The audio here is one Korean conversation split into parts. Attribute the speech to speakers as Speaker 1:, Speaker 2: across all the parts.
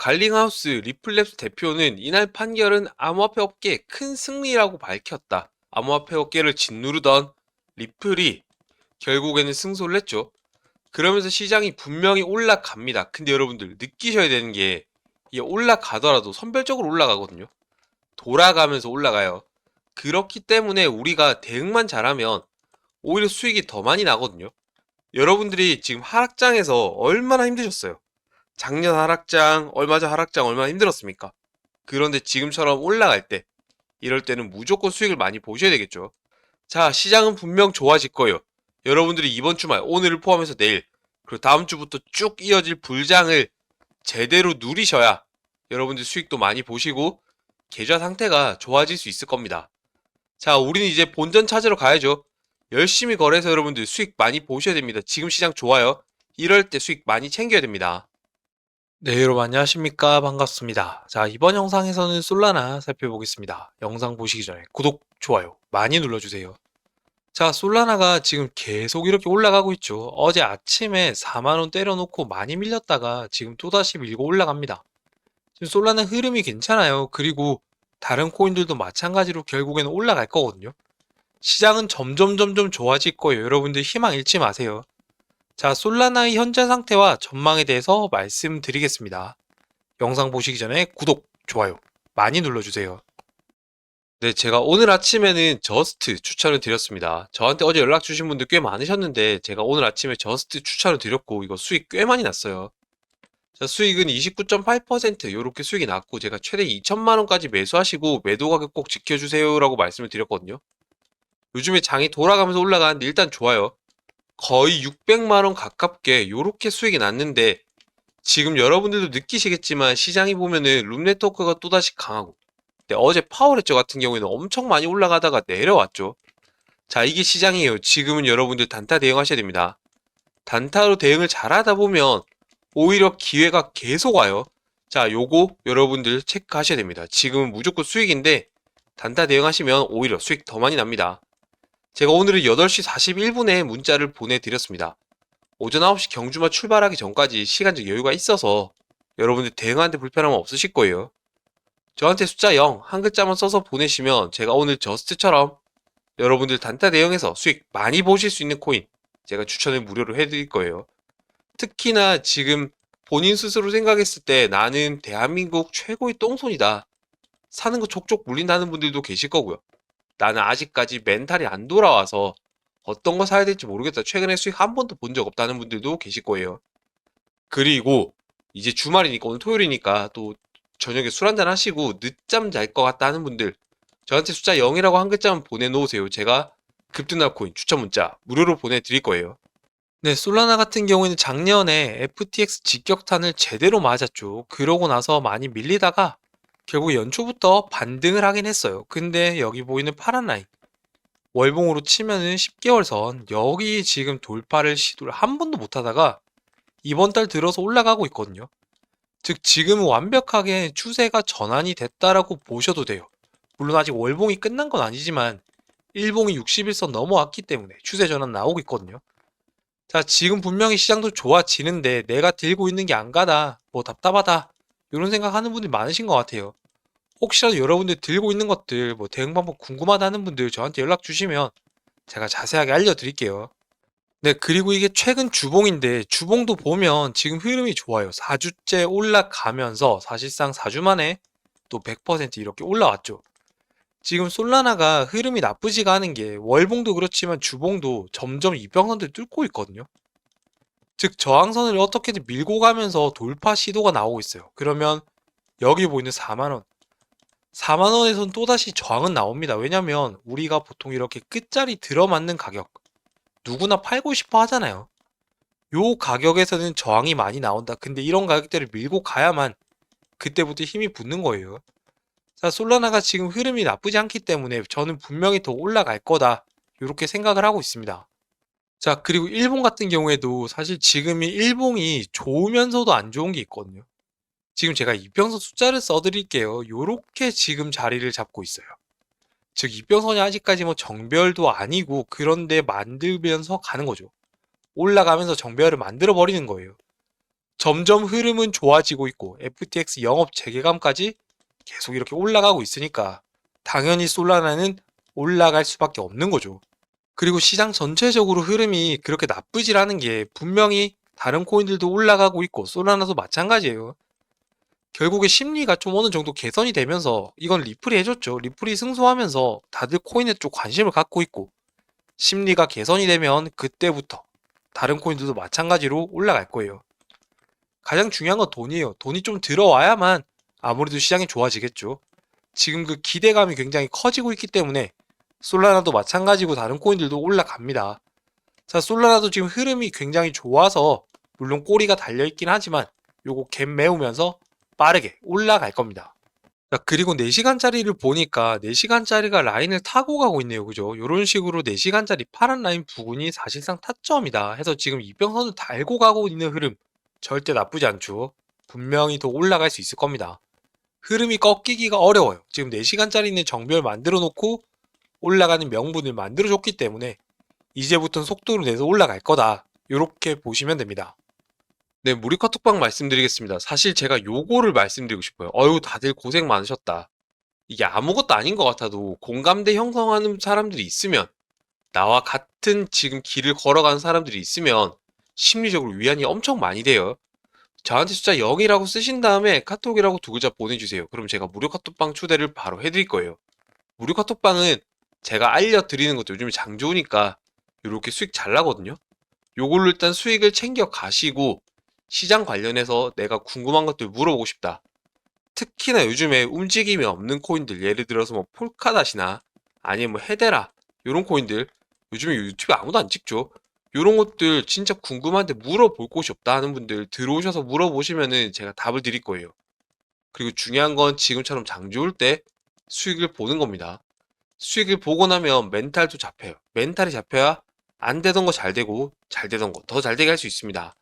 Speaker 1: 갈링하우스 리플랩스 대표는 이날 판결은 암호화폐 업계의 큰 승리라고 밝혔다. 암호화폐 업계를 짓누르던 리플이 결국에는 승소를 했죠. 그러면서 시장이 분명히 올라갑니다. 근데 여러분들 느끼셔야 되는 게 올라가더라도 선별적으로 올라가거든요. 돌아가면서 올라가요. 그렇기 때문에 우리가 대응만 잘하면 오히려 수익이 더 많이 나거든요. 여러분들이 지금 하락장에서 얼마나 힘드셨어요? 작년 하락장, 얼마 전 하락장 얼마나 힘들었습니까? 그런데 지금처럼 올라갈 때, 이럴 때는 무조건 수익을 많이 보셔야 되겠죠. 자, 시장은 분명 좋아질 거예요. 여러분들이 이번 주말, 오늘을 포함해서 내일, 그리고 다음 주부터 쭉 이어질 불장을 제대로 누리셔야 여러분들 수익도 많이 보시고 계좌 상태가 좋아질 수 있을 겁니다. 자, 우리는 이제 본전 찾으러 가야죠. 열심히 거래해서 여러분들 수익 많이 보셔야 됩니다. 지금 시장 좋아요. 이럴 때 수익 많이 챙겨야 됩니다. 네, 여러분 안녕하십니까? 반갑습니다. 자, 이번 영상에서는 솔라나 살펴보겠습니다. 영상 보시기 전에 구독, 좋아요 많이 눌러주세요. 자, 솔라나가 지금 계속 이렇게 올라가고 있죠. 어제 아침에 4만원 때려놓고 많이 밀렸다가 지금 또다시 밀고 올라갑니다. 지금 솔라나 흐름이 괜찮아요. 그리고 다른 코인들도 마찬가지로 결국에는 올라갈 거거든요. 시장은 점점 점점 좋아질 거예요. 여러분들 희망 잃지 마세요. 자, 솔라나의 현재 상태와 전망에 대해서 말씀드리겠습니다. 영상 보시기 전에 구독, 좋아요 많이 눌러주세요. 네, 제가 오늘 아침에는 저스트 추천을 드렸습니다. 저한테 어제 연락 주신 분들 꽤 많으셨는데 제가 오늘 아침에 저스트 추천을 드렸고 이거 수익 꽤 많이 났어요. 자, 수익은 29.8% 이렇게 수익이 났고 제가 최대 2천만 원까지 매수하시고 매도 가격 꼭 지켜주세요라고 말씀을 드렸거든요. 요즘에 장이 돌아가면서 올라가는데 일단 좋아요. 거의 600만 원 가깝게 이렇게 수익이 났는데 지금 여러분들도 느끼시겠지만 시장이 보면은 룸 네트워크가 또다시 강하고 근데 어제 파워레저 같은 경우에는 엄청 많이 올라가다가 내려왔죠. 자, 이게 시장이에요. 지금은 여러분들 단타 대응하셔야 됩니다. 단타로 대응을 잘하다 보면 오히려 기회가 계속 와요. 자, 요거 여러분들 체크하셔야 됩니다. 지금은 무조건 수익인데 단타 대응하시면 오히려 수익 더 많이 납니다. 제가 오늘은 8시 41분에 문자를 보내드렸습니다. 오전 9시 경주마 출발하기 전까지 시간적 여유가 있어서 여러분들 대응하는데 불편함은 없으실 거예요. 저한테 숫자 0, 한 글자만 써서 보내시면 제가 오늘 저스트처럼 여러분들 단타 대응해서 수익 많이 보실 수 있는 코인 제가 추천을 무료로 해드릴 거예요. 특히나 지금 본인 스스로 생각했을 때 나는 대한민국 최고의 똥손이다. 사는 거 족족 물린다는 분들도 계실 거고요. 나는 아직까지 멘탈이 안 돌아와서 어떤 거 사야 될지 모르겠다. 최근에 수익 한 번도 본 적 없다는 분들도 계실 거예요. 그리고 이제 주말이니까 오늘 토요일이니까 또 저녁에 술 한잔 하시고 늦잠 잘 것 같다 하는 분들 저한테 숫자 0이라고 한 글자만 보내놓으세요. 제가 급등날 코인 추천 문자 무료로 보내드릴 거예요. 네, 솔라나 같은 경우에는 작년에 FTX 직격탄을 제대로 맞았죠. 그러고 나서 많이 밀리다가 결국 연초부터 반등을 하긴 했어요. 근데 여기 보이는 파란 라인 월봉으로 치면은 10개월 선 여기 지금 돌파를 시도를 한 번도 못 하다가 이번 달 들어서 올라가고 있거든요. 즉 지금은 완벽하게 추세가 전환이 됐다라고 보셔도 돼요. 물론 아직 월봉이 끝난 건 아니지만 일봉이 61선 넘어왔기 때문에 추세 전환 나오고 있거든요. 자, 지금 분명히 시장도 좋아지는데 내가 들고 있는 게 안 가다, 뭐 답답하다, 이런 생각하는 분들이 많으신 것 같아요. 혹시라도 여러분들 들고 있는 것들, 뭐 대응 방법 궁금하다는 분들 저한테 연락 주시면 제가 자세하게 알려드릴게요. 네, 그리고 이게 최근 주봉인데 주봉도 보면 지금 흐름이 좋아요. 4주째 올라가면서 사실상 4주 만에 또 100% 이렇게 올라왔죠. 지금 솔라나가 흐름이 나쁘지가 않은 게 월봉도 그렇지만 주봉도 점점 이평선들 뚫고 있거든요. 즉 저항선을 어떻게든 밀고 가면서 돌파 시도가 나오고 있어요. 그러면 여기 보이는 4만원 4만원에선 또다시 저항은 나옵니다. 왜냐면 우리가 보통 이렇게 끝자리 들어맞는 가격 누구나 팔고 싶어 하잖아요. 요 가격에서는 저항이 많이 나온다. 근데 이런 가격대를 밀고 가야만 그때부터 힘이 붙는 거예요. 자, 솔라나가 지금 흐름이 나쁘지 않기 때문에 저는 분명히 더 올라갈 거다. 이렇게 생각을 하고 있습니다. 자, 그리고 일본 같은 경우에도 사실 지금이 일봉이 좋으면서도 안 좋은 게 있거든요. 지금 제가 이평선 숫자를 써드릴게요. 요렇게 지금 자리를 잡고 있어요. 즉 이평선이 아직까지 뭐 정별도 아니고 그런데 만들면서 가는 거죠. 올라가면서 정별을 만들어 버리는 거예요. 점점 흐름은 좋아지고 있고 FTX 영업 재개감까지 계속 이렇게 올라가고 있으니까 당연히 솔라나는 올라갈 수밖에 없는 거죠. 그리고 시장 전체적으로 흐름이 그렇게 나쁘질 않은 게 분명히 다른 코인들도 올라가고 있고 솔라나도 마찬가지예요. 결국에 심리가 좀 어느 정도 개선이 되면서 이건 리플이 해줬죠. 리플이 승소하면서 다들 코인에 좀 관심을 갖고 있고 심리가 개선이 되면 그때부터 다른 코인들도 마찬가지로 올라갈 거예요. 가장 중요한 건 돈이에요. 돈이 좀 들어와야만 아무래도 시장이 좋아지겠죠. 지금 그 기대감이 굉장히 커지고 있기 때문에 솔라나도 마찬가지고 다른 코인들도 올라갑니다. 자, 솔라나도 지금 흐름이 굉장히 좋아서 물론 꼬리가 달려 있긴 하지만 요거 갭 메우면서 빠르게 올라갈 겁니다. 자, 그리고 4시간짜리를 보니까 4시간짜리가 라인을 타고 가고 있네요. 그죠? 이런 식으로 4시간짜리 파란 라인 부근이 사실상 타점이다 해서 지금 이평선을 달고 가고 있는 흐름 절대 나쁘지 않죠. 분명히 더 올라갈 수 있을 겁니다. 흐름이 꺾이기가 어려워요. 지금 4시간짜리는 정별 만들어 놓고 올라가는 명분을 만들어 줬기 때문에 이제부터는 속도를 내서 올라갈 거다. 이렇게 보시면 됩니다. 네, 무리카톡방 말씀드리겠습니다. 사실 제가 요거를 말씀드리고 싶어요. 어유 다들 고생 많으셨다. 이게 아무것도 아닌 것 같아도 공감대 형성하는 사람들이 있으면 나와 같은 지금 길을 걸어가는 사람들이 있으면 심리적으로 위안이 엄청 많이 돼요. 저한테 숫자 0이라고 쓰신 다음에 카톡이라고 두 글자 보내주세요. 그럼 제가 무료 카톡방 초대를 바로 해드릴 거예요. 무료 카톡방은 제가 알려드리는 것도 요즘에 장 좋으니까 이렇게 수익 잘 나거든요. 요걸로 일단 수익을 챙겨 가시고 시장 관련해서 내가 궁금한 것들 물어보고 싶다. 특히나 요즘에 움직임이 없는 코인들 예를 들어서 뭐 폴카닷이나 아니면 뭐 헤데라 요런 코인들 요즘에 유튜브에 아무도 안 찍죠. 요런 것들 진짜 궁금한데 물어볼 곳이 없다 하는 분들 들어오셔서 물어보시면은 제가 답을 드릴 거예요. 그리고 중요한 건 지금처럼 장 좋을 때 수익을 보는 겁니다. 수익을 보고 나면 멘탈도 잡혀요. 멘탈이 잡혀야 안 되던 거 잘 되고 잘 되던 거 더 잘 되게 할 수 있습니다.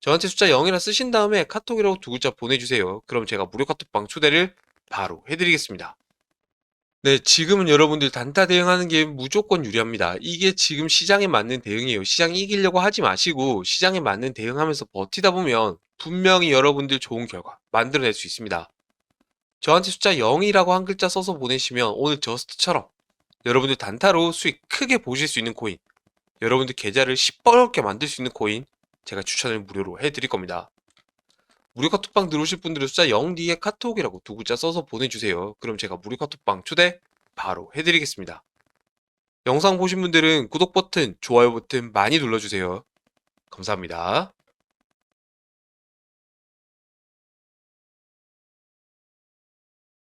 Speaker 1: 저한테 숫자 0이라 쓰신 다음에 카톡이라고 두 글자 보내주세요. 그럼 제가 무료 카톡방 초대를 바로 해드리겠습니다. 네, 지금은 여러분들 단타 대응하는 게 무조건 유리합니다. 이게 지금 시장에 맞는 대응이에요. 시장이 이기려고 하지 마시고 시장에 맞는 대응하면서 버티다 보면 분명히 여러분들 좋은 결과 만들어낼 수 있습니다. 저한테 숫자 0이라고 한 글자 써서 보내시면 오늘 저스트처럼 여러분들 단타로 수익 크게 보실 수 있는 코인, 여러분들 계좌를 시뻘겋게 만들 수 있는 코인 제가 추천을 무료로 해드릴 겁니다. 무료 카톡방 들어오실 분들은 숫자 0 뒤에 카톡이라고 두 글자 써서 보내주세요. 그럼 제가 무료 카톡방 초대 바로 해드리겠습니다. 영상 보신 분들은 구독 버튼, 좋아요 버튼 많이 눌러주세요. 감사합니다.